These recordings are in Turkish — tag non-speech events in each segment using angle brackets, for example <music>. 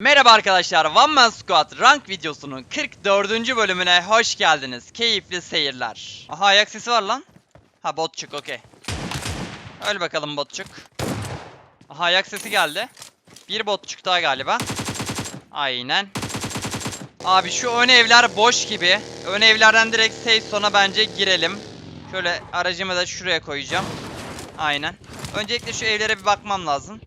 Merhaba arkadaşlar, One Man Squad rank videosunun 44. bölümüne hoş geldiniz. Keyifli seyirler. Aha ayak sesi var lan. Ha botçuk okey. Öl bakalım botçuk. Aha ayak sesi geldi. Bir botçuk daha galiba. Aynen. Abi şu ön evler boş gibi. Ön evlerden direkt safe sona bence girelim. Şöyle aracımı da şuraya koyacağım. Aynen. Öncelikle şu evlere bir bakmam lazım.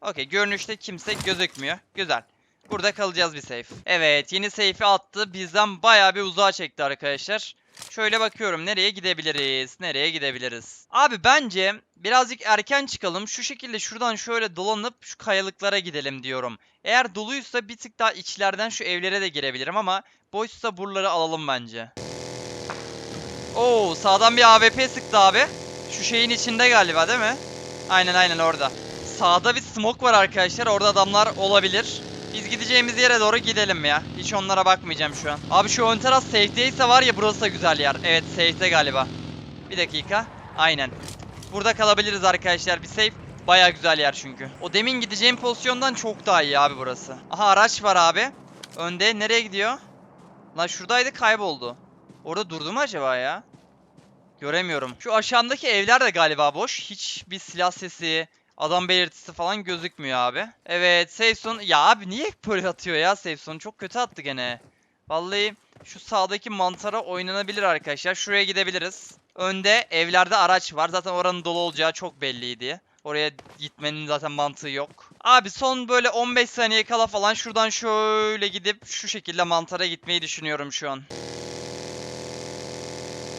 Okey görünüşte kimse gözükmüyor. Güzel. Burada kalacağız bir safe. Evet yeni safe'i attı. Bizden bayağı bir uzağa çekti arkadaşlar. Şöyle bakıyorum nereye gidebiliriz? Nereye gidebiliriz? Abi bence birazcık erken çıkalım. Şu şekilde şuradan şöyle dolanıp şu kayalıklara gidelim diyorum. Eğer doluysa bir tık daha içlerden şu evlere de girebilirim ama boşsa buraları alalım bence. Oo sağdan bir AWP sıktı abi. Şu şeyin içinde galiba değil mi? Aynen aynen orada. Sağda bir smoke var arkadaşlar. Orada adamlar olabilir. Biz gideceğimiz yere doğru gidelim ya. Hiç onlara bakmayacağım şu an. Abi şu ön taraf safe'deyse var ya burası da güzel yer. Evet safe'de galiba. Bir dakika. Aynen. Burada kalabiliriz arkadaşlar. Bir safe baya güzel yer çünkü. O demin gideceğim pozisyondan çok daha iyi abi burası. Aha araç var abi. Önde nereye gidiyor? Lan şuradaydı kayboldu. Orada durdu mu acaba ya? Göremiyorum. Şu aşağımdaki evler de galiba boş. Hiçbir silah sesi, adam belirtisi falan gözükmüyor abi. Evet Seyson. Ya abi niye böyle atıyor ya Seyson? Çok kötü attı gene. Vallahi şu sağdaki mantara oynanabilir arkadaşlar. Şuraya gidebiliriz. Önde evlerde araç var. Zaten oranın dolu olacağı çok belliydi. Oraya gitmenin zaten mantığı yok. Abi son böyle 15 saniye kala falan şuradan şöyle gidip şu şekilde mantara gitmeyi düşünüyorum şu an.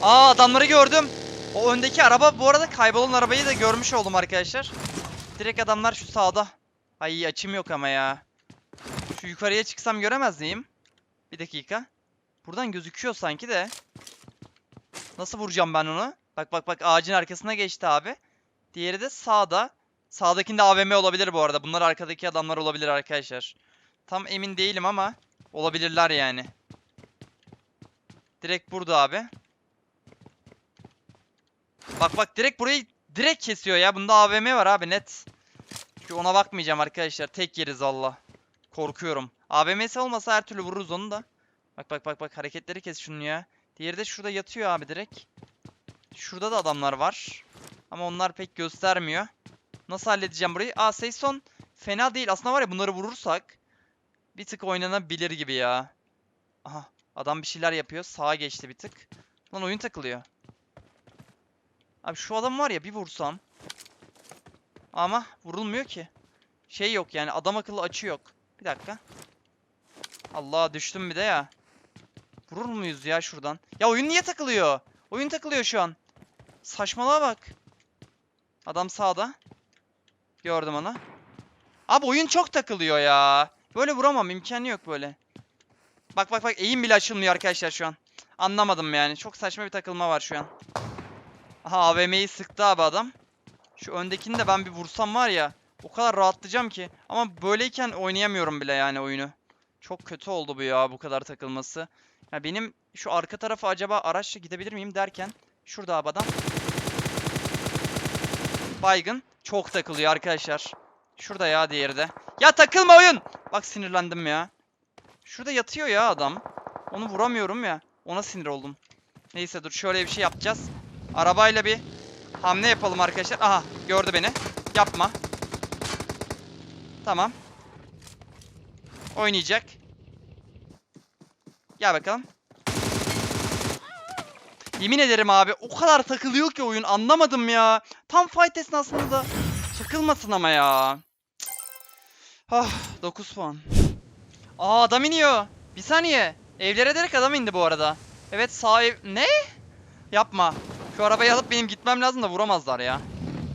Aa adamları gördüm. O öndeki araba bu arada kaybolan arabayı da görmüş oldum arkadaşlar. Direkt adamlar şu sağda. Ay açım yok ama ya. Şu yukarıya çıksam göremez miyim? Bir dakika. Buradan gözüküyor sanki de. Nasıl vuracağım ben onu? Bak bak bak ağacın arkasına geçti abi. Diğeri de sağda. Sağdakinde AVM olabilir bu arada. Bunlar arkadaki adamlar olabilir arkadaşlar. Tam emin değilim ama olabilirler yani. Direkt burada abi. Bak bak direkt burayı direkt kesiyor ya. Bunda AVM var abi net. Çünkü ona bakmayacağım arkadaşlar. Tek yeriz valla. Korkuyorum. AVM'si olmasa her türlü vururuz onu da. Bak bak bak bak hareketleri kes şunu ya. Diğeri de şurada yatıyor abi direkt. Şurada da adamlar var. Ama onlar pek göstermiyor. Nasıl halledeceğim burayı? Aa Seyson fena değil. Aslında var ya bunları vurursak bir tık oynanabilir gibi ya. Aha adam bir şeyler yapıyor. Sağa geçti bir tık. Lan oyun takılıyor. Abi şu adam var ya bir vursam. Ama vurulmuyor ki. Şey yok yani adam akıllı açı yok. Bir dakika. Allah düştüm bir de ya. Vurur muyuz ya şuradan? Ya oyun niye takılıyor? Oyun takılıyor şu an. Saçmalığa bak. Adam sağda. Gördüm onu. Abi oyun çok takılıyor ya. Böyle vuramam imkanı yok böyle. Bak bak bak eğim bile açılmıyor arkadaşlar şu an. Anlamadım yani. Çok saçma bir takılma var şu an. Aha AVM'yi sıktı abi adam. Şu öndekini de ben bir vursam var ya. O kadar rahatlayacağım ki. Ama böyleyken oynayamıyorum bile yani oyunu. Çok kötü oldu bu ya bu kadar takılması. Ya benim şu arka tarafa acaba araçla gidebilir miyim derken. Şurada abi adam. Baygın. Çok takılıyor arkadaşlar. Şurada ya diğeri de. Ya takılma oyun. Bak sinirlendim ya. Şurada yatıyor ya adam. Onu vuramıyorum ya. Ona sinir oldum. Neyse dur şöyle bir şey yapacağız. Arabayla bir hamle yapalım arkadaşlar. Aha gördü beni. Yapma. Tamam. Oynayacak. Gel bakalım. Yemin ederim abi o kadar takılıyor ki oyun anlamadım ya. Tam fight esnasında da takılmasın ama ya. Cık. Ah 9 puan. Aa adam iniyor. Bir saniye. Evlere direkt adam indi bu arada. Evet ev... Ne? Yapma. Şu arabayı alıp benim gitmem lazım da vuramazlar ya.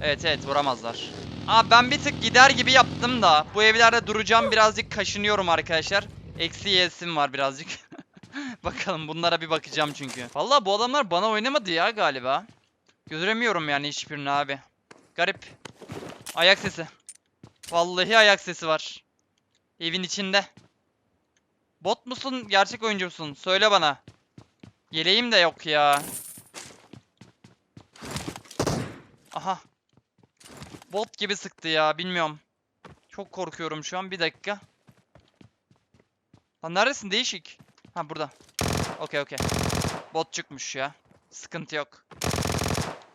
Evet evet vuramazlar. Abi ben bir tık gider gibi yaptım da bu evlerde duracağım birazcık kaşınıyorum arkadaşlar. Eksi yesim var birazcık. <laughs> Bakalım bunlara bir bakacağım çünkü. Vallahi bu adamlar bana oynamadı ya galiba. Göremiyorum yani hiçbirini abi. Garip. Ayak sesi. Vallahi ayak sesi var. Evin içinde. Bot musun gerçek oyuncu musun? Söyle bana. Yeleğim de yok ya. Aha. Bot gibi sıktı ya bilmiyorum. Çok korkuyorum şu an bir dakika. Lan neredesin değişik. Ha burada. Okey okey. Bot çıkmış ya. Sıkıntı yok.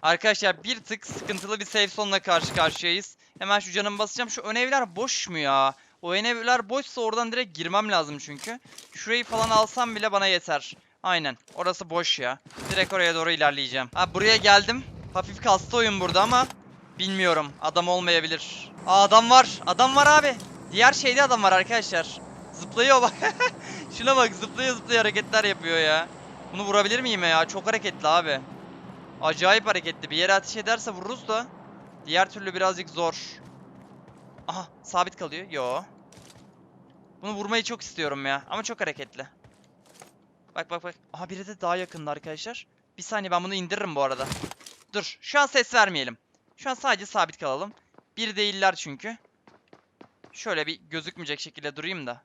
Arkadaşlar bir tık sıkıntılı bir save sonla karşı karşıyayız. Hemen şu canımı basacağım. Şu ön evler boş mu ya? O ön evler boşsa oradan direkt girmem lazım çünkü. Şurayı falan alsam bile bana yeter. Aynen. Orası boş ya. Direkt oraya doğru ilerleyeceğim. Ha buraya geldim. Hafif kastı oyun burada ama bilmiyorum. Adam olmayabilir. Aa adam var. Adam var abi. Diğer şeyde adam var arkadaşlar. Zıplıyor bak. <laughs> Şuna bak zıplıyor zıplıyor hareketler yapıyor ya. Bunu vurabilir miyim ya? Çok hareketli abi. Acayip hareketli. Bir yere ateş ederse vururuz da. Diğer türlü birazcık zor. Aha sabit kalıyor. Yo. Bunu vurmayı çok istiyorum ya. Ama çok hareketli. Bak bak bak. Aha biri de daha yakında arkadaşlar. Bir saniye ben bunu indiririm bu arada. Dur. Şu an ses vermeyelim. Şu an sadece sabit kalalım. Bir değiller çünkü. Şöyle bir gözükmeyecek şekilde durayım da.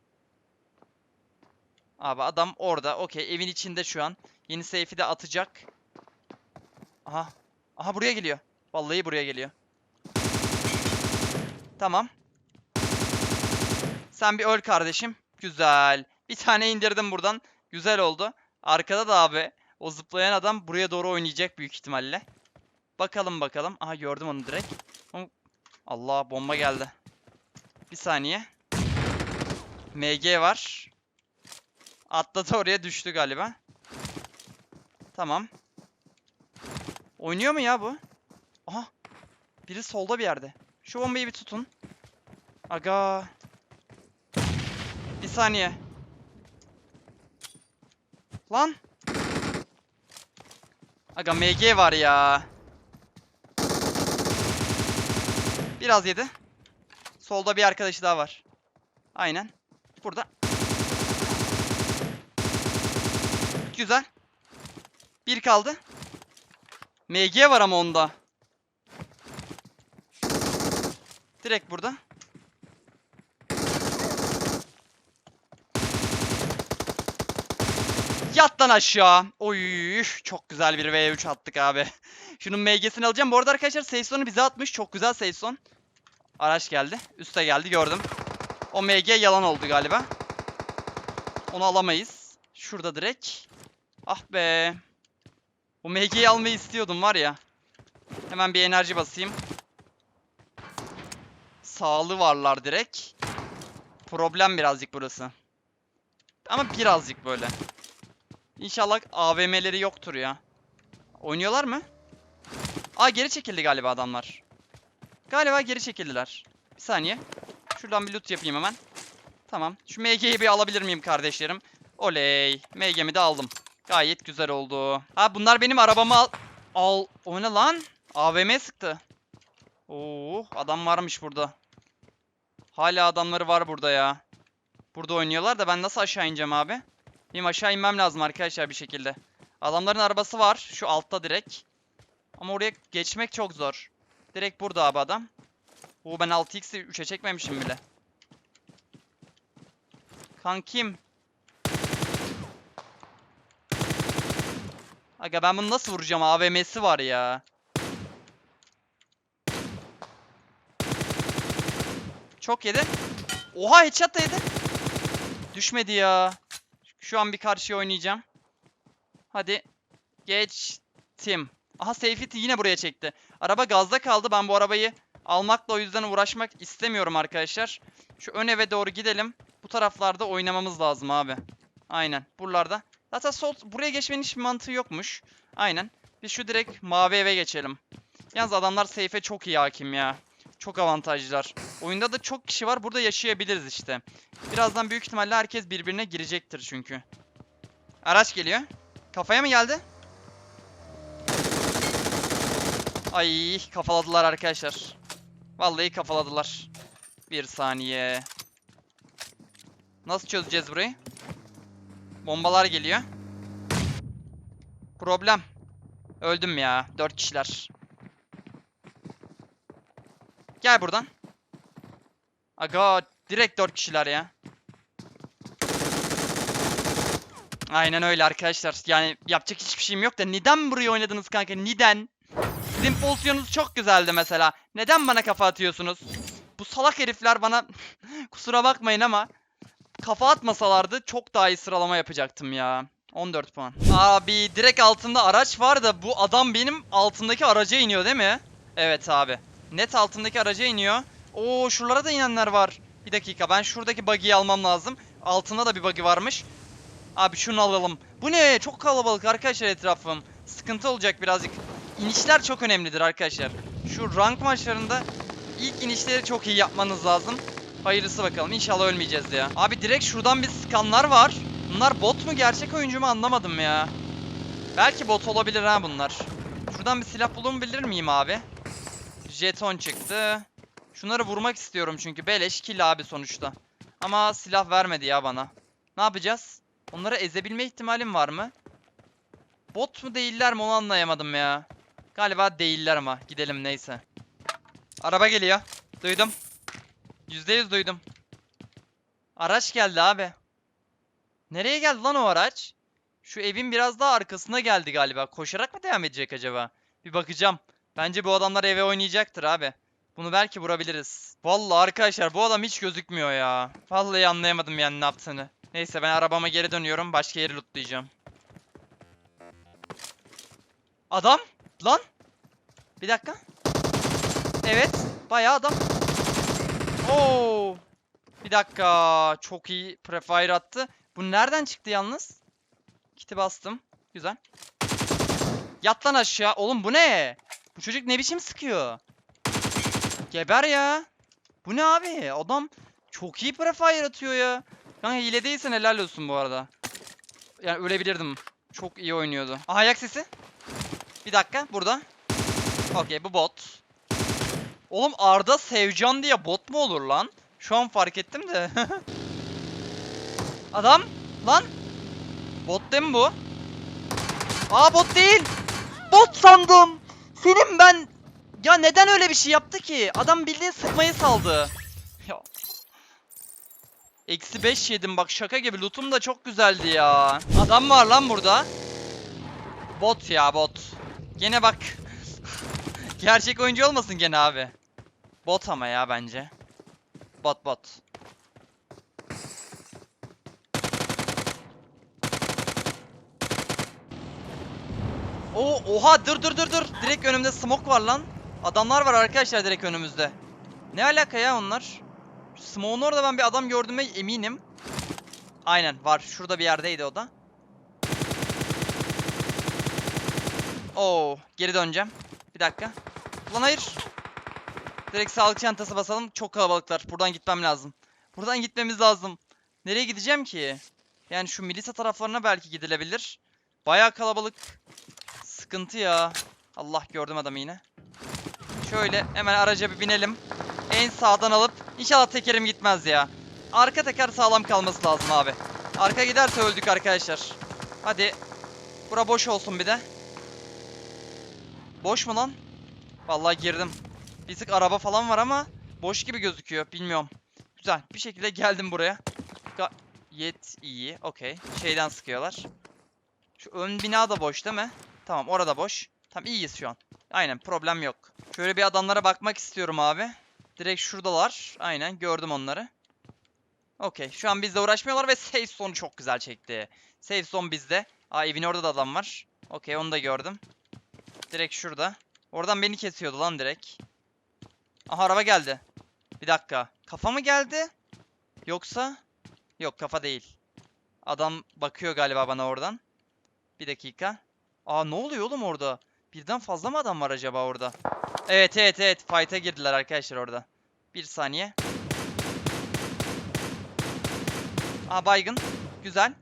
Abi adam orada. Okey. Evin içinde şu an. Yeni safe'i de atacak. Aha. Aha buraya geliyor. Vallahi buraya geliyor. Tamam. Sen bir öl kardeşim. Güzel. Bir tane indirdim buradan. Güzel oldu. Arkada da abi o zıplayan adam buraya doğru oynayacak büyük ihtimalle. Bakalım bakalım. Aha gördüm onu direkt. Allah bomba geldi. Bir saniye. MG var. Atladı <laughs> oraya düştü galiba. Tamam. Oynuyor mu ya bu? Aha. Biri solda bir yerde. Şu bombayı bir tutun. Aga. Bir saniye. Lan. Aga MG var ya. Biraz yedi. Solda bir arkadaşı daha var. Aynen. Burada. Güzel. Bir kaldı. MG var ama onda. Direkt burada. Yat lan aşağı. Oy, çok güzel bir V3 attık abi. <laughs> Şunun MG'sini alacağım. Bu arada arkadaşlar Seison'u bize atmış. Çok güzel Seison. Araç geldi. Üste geldi gördüm. O MG yalan oldu galiba. Onu alamayız. Şurada direkt. Ah be. Bu MG'yi almayı istiyordum var ya. Hemen bir enerji basayım. Sağlı varlar direkt. Problem birazcık burası. Ama birazcık böyle. İnşallah AVM'leri yoktur ya. Oynuyorlar mı? Aa geri çekildi galiba adamlar. Galiba geri çekildiler. Bir saniye. Şuradan bir loot yapayım hemen. Tamam. Şu MG'yi bir alabilir miyim kardeşlerim? Oley. MG'mi de aldım. Gayet güzel oldu. Ha bunlar benim arabamı al... Al... O ne lan? AVM sıktı. Oo, adam varmış burada. Hala adamları var burada ya. Burada oynuyorlar da ben nasıl aşağı ineceğim abi? Benim aşağı inmem lazım arkadaşlar bir şekilde. Adamların arabası var. Şu altta direkt. Ama oraya geçmek çok zor. Direkt burada abi adam. Oo ben 6x'i 3'e çekmemişim bile. Kankim. Aga ben bunu nasıl vuracağım? AVM'si var ya. Çok yedi. Oha headshot da yedi. Düşmedi ya. Şu an bir karşıya oynayacağım. Hadi. Geçtim. Aha Seyfit'i yine buraya çekti. Araba gazda kaldı. Ben bu arabayı almakla o yüzden uğraşmak istemiyorum arkadaşlar. Şu ön eve doğru gidelim. Bu taraflarda oynamamız lazım abi. Aynen. Buralarda. Zaten sol buraya geçmenin hiçbir mantığı yokmuş. Aynen. Biz şu direkt mavi eve geçelim. Yalnız adamlar seyfe çok iyi hakim ya. Çok avantajlılar. Oyunda da çok kişi var. Burada yaşayabiliriz işte. Birazdan büyük ihtimalle herkes birbirine girecektir çünkü. Araç geliyor. Kafaya mı geldi? Ay kafaladılar arkadaşlar. Vallahi kafaladılar. Bir saniye. Nasıl çözeceğiz burayı? Bombalar geliyor. Problem. Öldüm ya. Dört kişiler. Gel buradan. Aga direkt dört kişiler ya. Aynen öyle arkadaşlar. Yani yapacak hiçbir şeyim yok da neden burayı oynadınız kanka? Neden? Sizin pozisyonunuz çok güzeldi mesela. Neden bana kafa atıyorsunuz? Bu salak herifler bana <laughs> kusura bakmayın ama kafa atmasalardı çok daha iyi sıralama yapacaktım ya. 14 puan. Abi direkt altında araç var da bu adam benim altındaki araca iniyor değil mi? Evet abi. Net altındaki araca iniyor. Oo şuralara da inenler var. Bir dakika ben şuradaki buggy'yi almam lazım. Altında da bir buggy varmış. Abi şunu alalım. Bu ne? Çok kalabalık arkadaşlar etrafım. Sıkıntı olacak birazcık. İnişler çok önemlidir arkadaşlar. Şu rank maçlarında ilk inişleri çok iyi yapmanız lazım. Hayırlısı bakalım. İnşallah ölmeyeceğiz ya. Abi direkt şuradan bir skanlar var. Bunlar bot mu gerçek oyuncu mu anlamadım ya. Belki bot olabilir ha bunlar. Şuradan bir silah bulabilir miyim abi? Jeton çıktı. Şunları vurmak istiyorum çünkü beleş kill abi sonuçta. Ama silah vermedi ya bana. Ne yapacağız? Onları ezebilme ihtimalim var mı? Bot mu değiller mi onu anlayamadım ya. Galiba değiller ama. Gidelim neyse. Araba geliyor. Duydum. %100 duydum. Araç geldi abi. Nereye geldi lan o araç? Şu evin biraz daha arkasına geldi galiba. Koşarak mı devam edecek acaba? Bir bakacağım. Bence bu adamlar eve oynayacaktır abi. Bunu belki vurabiliriz. Vallahi arkadaşlar bu adam hiç gözükmüyor ya. Vallahi anlayamadım yani ne yaptığını. Neyse ben arabama geri dönüyorum. Başka yeri lootlayacağım. Adam? Lan? Bir dakika. Evet. Bayağı adam. Oo. Bir dakika. Çok iyi prefire attı. Bu nereden çıktı yalnız? Kiti bastım. Güzel. Yat lan aşağı. Oğlum bu ne? Bu çocuk ne biçim sıkıyor? Geber ya. Bu ne abi? Adam çok iyi prefire atıyor ya. Kanka hile değilsen helal olsun bu arada. Yani ölebilirdim. Çok iyi oynuyordu. Aha ayak sesi. Bir dakika burada. Okey bu bot. Oğlum Arda Sevcan diye bot mu olur lan? Şu an fark ettim de. <laughs> Adam lan. Bot değil mi bu? Aa bot değil. Bot sandım. Senin ben ya neden öyle bir şey yaptı ki? Adam bildiğin sıkmayı saldı. <laughs> Eksi 5 yedim bak şaka gibi lootum da çok güzeldi ya. Adam var lan burada. Bot ya bot. Gene bak. <laughs> Gerçek oyuncu olmasın gene abi. Bot ama ya bence. Bot bot. Oo, oha dur dur dur dur. Direkt önümde smoke var lan. Adamlar var arkadaşlar direkt önümüzde. Ne alaka ya onlar? Smoke'un orada ben bir adam gördüğüme eminim. Aynen var. Şurada bir yerdeydi o da. Oo, geri döneceğim. Bir dakika. Lan hayır. Direkt sağlık çantası basalım. Çok kalabalıklar. Buradan gitmem lazım. Buradan gitmemiz lazım. Nereye gideceğim ki? Yani şu Milisa taraflarına belki gidilebilir. Bayağı kalabalık. Sıkıntı ya. Allah gördüm adamı yine. Şöyle hemen araca bir binelim. En sağdan alıp inşallah tekerim gitmez ya. Arka teker sağlam kalması lazım abi. Arka giderse öldük arkadaşlar. Hadi. Bura boş olsun bir de. Boş mu lan? Vallahi girdim. Bir tık araba falan var ama boş gibi gözüküyor. Bilmiyorum. Güzel. Bir şekilde geldim buraya. Gayet iyi. Okey. Şeyden sıkıyorlar. Şu ön bina da boş değil mi? Tamam orada boş. Tamam iyiyiz şu an. Aynen problem yok. Şöyle bir adamlara bakmak istiyorum abi. Direkt şuradalar. Aynen gördüm onları. Okey şu an bizle uğraşmıyorlar ve safe zone çok güzel çekti. Safe zone bizde. Aa evin orada da adam var. Okey onu da gördüm. Direkt şurada. Oradan beni kesiyordu lan direkt. Aha araba geldi. Bir dakika. Kafa mı geldi? Yoksa? Yok kafa değil. Adam bakıyor galiba bana oradan. Bir dakika. Aa ne oluyor oğlum orada? Birden fazla mı adam var acaba orada? Evet evet evet. Fight'a girdiler arkadaşlar orada. Bir saniye. Aa baygın. Güzel.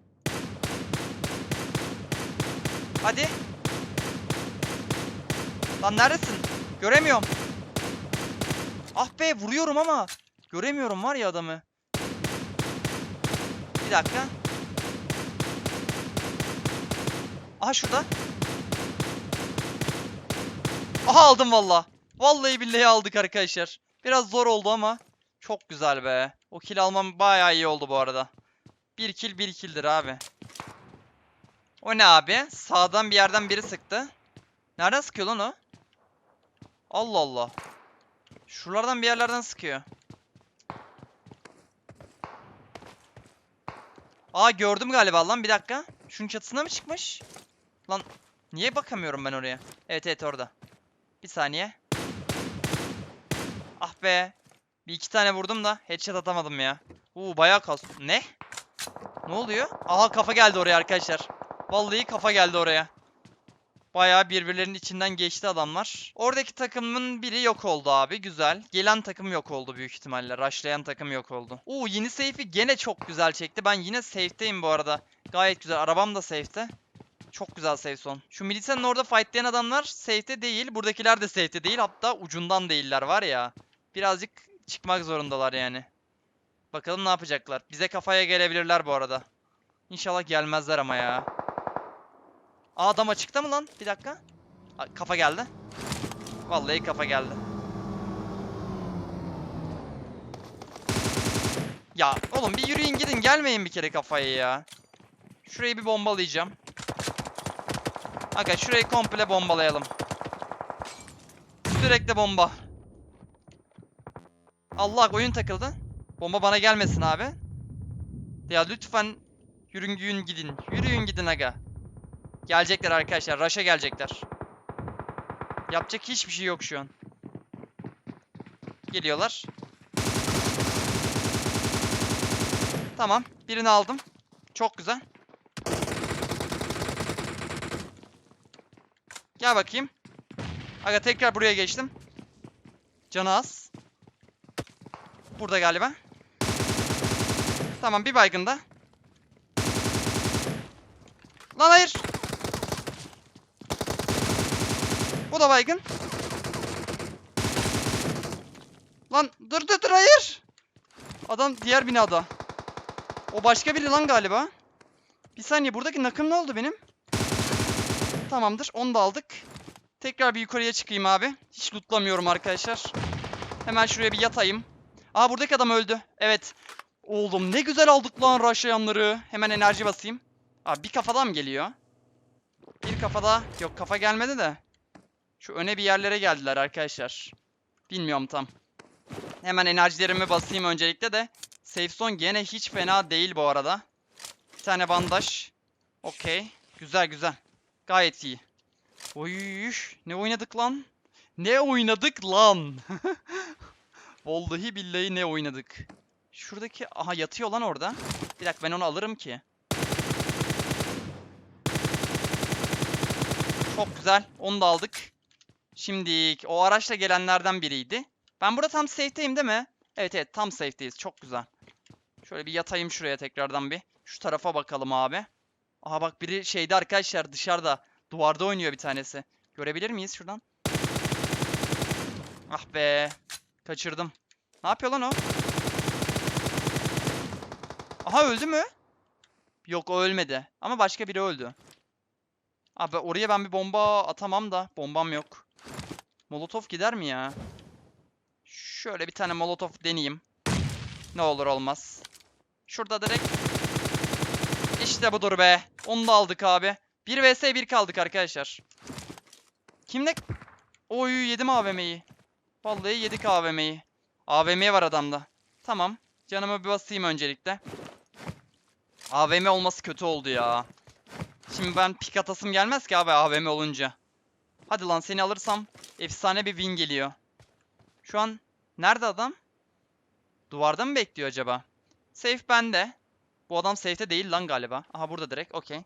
Hadi. Lan neredesin? Göremiyorum. Ah be vuruyorum ama. Göremiyorum var ya adamı. Bir dakika. Aha şurada. Aha aldım valla. Vallahi billahi aldık arkadaşlar. Biraz zor oldu ama çok güzel be. O kill almam bayağı iyi oldu bu arada. Bir kill bir killdir abi. O ne abi? Sağdan bir yerden biri sıktı. Nereden sıkıyor lan o? Allah Allah. Şuralardan bir yerlerden sıkıyor. Aa gördüm galiba lan bir dakika. Şunun çatısına mı çıkmış? Lan niye bakamıyorum ben oraya? Evet evet orada. Bir saniye. Ah be. Bir iki tane vurdum da headshot atamadım ya. Uuu bayağı kas. Ne? Ne oluyor? Aha kafa geldi oraya arkadaşlar. Vallahi kafa geldi oraya. Bayağı birbirlerinin içinden geçti adamlar. Oradaki takımın biri yok oldu abi. Güzel. Gelen takım yok oldu büyük ihtimalle. Rushlayan takım yok oldu. Oo yeni safe'i gene çok güzel çekti. Ben yine safe'teyim bu arada. Gayet güzel. Arabam da safe'te. Çok güzel safe son. Şu militanın orada fightlayan adamlar safe'te değil. Buradakiler de safe'te değil. Hatta ucundan değiller var ya. Birazcık çıkmak zorundalar yani. Bakalım ne yapacaklar. Bize kafaya gelebilirler bu arada. İnşallah gelmezler ama ya. Adam açıkta mı lan? Bir dakika. Kafa geldi. Vallahi kafa geldi. Ya oğlum bir yürüyün gidin gelmeyin bir kere kafaya ya. Şurayı bir bombalayacağım. Aga şurayı komple bombalayalım. Sürekli bomba. Allah oyun takıldı. Bomba bana gelmesin abi. Ya lütfen yürüyün gidin. Yürüyün gidin aga. Gelecekler arkadaşlar. Rush'a gelecekler. Yapacak hiçbir şey yok şu an. Geliyorlar. Tamam. Birini aldım. Çok güzel. Gel bakayım. Aga tekrar buraya geçtim. Canı az. Burada galiba. Tamam bir baygın da. Lan hayır. Bu da baygın. Lan dur dur dur hayır. Adam diğer binada. O başka biri lan galiba. Bir saniye buradaki nakım ne oldu benim? Tamamdır onu da aldık. Tekrar bir yukarıya çıkayım abi. Hiç lootlamıyorum arkadaşlar. Hemen şuraya bir yatayım. Aa buradaki adam öldü. Evet. Oğlum ne güzel aldık lan rushlayanları. Hemen enerji basayım. Abi bir kafadan mı geliyor? Bir kafada. Yok kafa gelmedi de. Şu öne bir yerlere geldiler arkadaşlar. Bilmiyorum tam. Hemen enerjilerimi basayım öncelikle de. Safe zone gene hiç fena değil bu arada. Bir tane bandaj. Okey. Güzel güzel. Gayet iyi. Oy, ne oynadık lan? Ne oynadık lan? <laughs> Vallahi billahi ne oynadık. Şuradaki aha yatıyor lan orada. Bir dakika ben onu alırım ki. Çok güzel. Onu da aldık. Şimdi o araçla gelenlerden biriydi. Ben burada tam safe'teyim değil mi? Evet evet tam safe'teyiz. Çok güzel. Şöyle bir yatayım şuraya tekrardan bir. Şu tarafa bakalım abi. Aha bak biri şeyde arkadaşlar dışarıda. Duvarda oynuyor bir tanesi. Görebilir miyiz şuradan? Ah be. Kaçırdım. Ne yapıyor lan o? Aha öldü mü? Yok o ölmedi. Ama başka biri öldü. Abi oraya ben bir bomba atamam da. Bombam yok. Molotov gider mi ya? Şöyle bir tane molotov deneyeyim. Ne olur olmaz. Şurada direkt. İşte budur be. Onu da aldık abi. 1 vs 1 kaldık arkadaşlar. Kimle? Oy yedim AVM'yi. Vallahi yedik AVM'yi. AVM var adamda. Tamam. Canımı bir basayım öncelikle. AVM olması kötü oldu ya. Şimdi ben pik atasım gelmez ki abi AVM olunca. Hadi lan seni alırsam efsane bir win geliyor. Şu an nerede adam? Duvarda mı bekliyor acaba? Safe bende. Bu adam safe'te değil lan galiba. Aha burada direkt okey.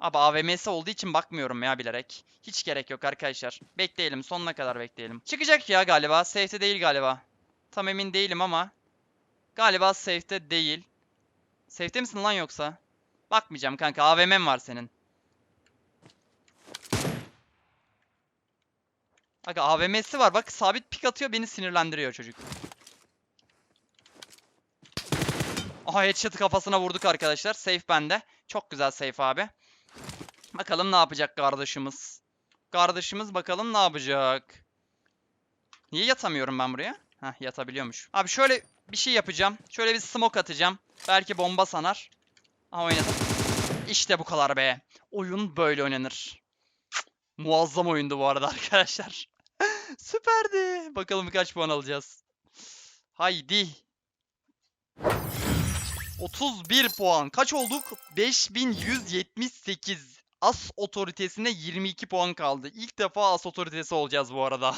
Abi AVM'si olduğu için bakmıyorum ya bilerek. Hiç gerek yok arkadaşlar. Bekleyelim sonuna kadar bekleyelim. Çıkacak ya galiba. Safe'te değil galiba. Tam emin değilim ama. Galiba safe'te değil. Safe'te misin lan yoksa? Bakmayacağım kanka AVM'm var senin. Aga AVM'si var bak sabit pik atıyor beni sinirlendiriyor çocuk. Aha headshot'ı kafasına vurduk arkadaşlar. Safe bende. Çok güzel safe abi. Bakalım ne yapacak kardeşimiz. Kardeşimiz bakalım ne yapacak. Niye yatamıyorum ben buraya? Heh yatabiliyormuş. Abi şöyle bir şey yapacağım. Şöyle bir smoke atacağım. Belki bomba sanar. Aha oynadım. İşte bu kadar be. Oyun böyle oynanır. Muazzam oyundu bu arada <laughs> arkadaşlar. Süperdi. Bakalım kaç puan alacağız. Haydi. 31 puan. Kaç olduk? 5178. As otoritesine 22 puan kaldı. İlk defa as otoritesi olacağız bu arada.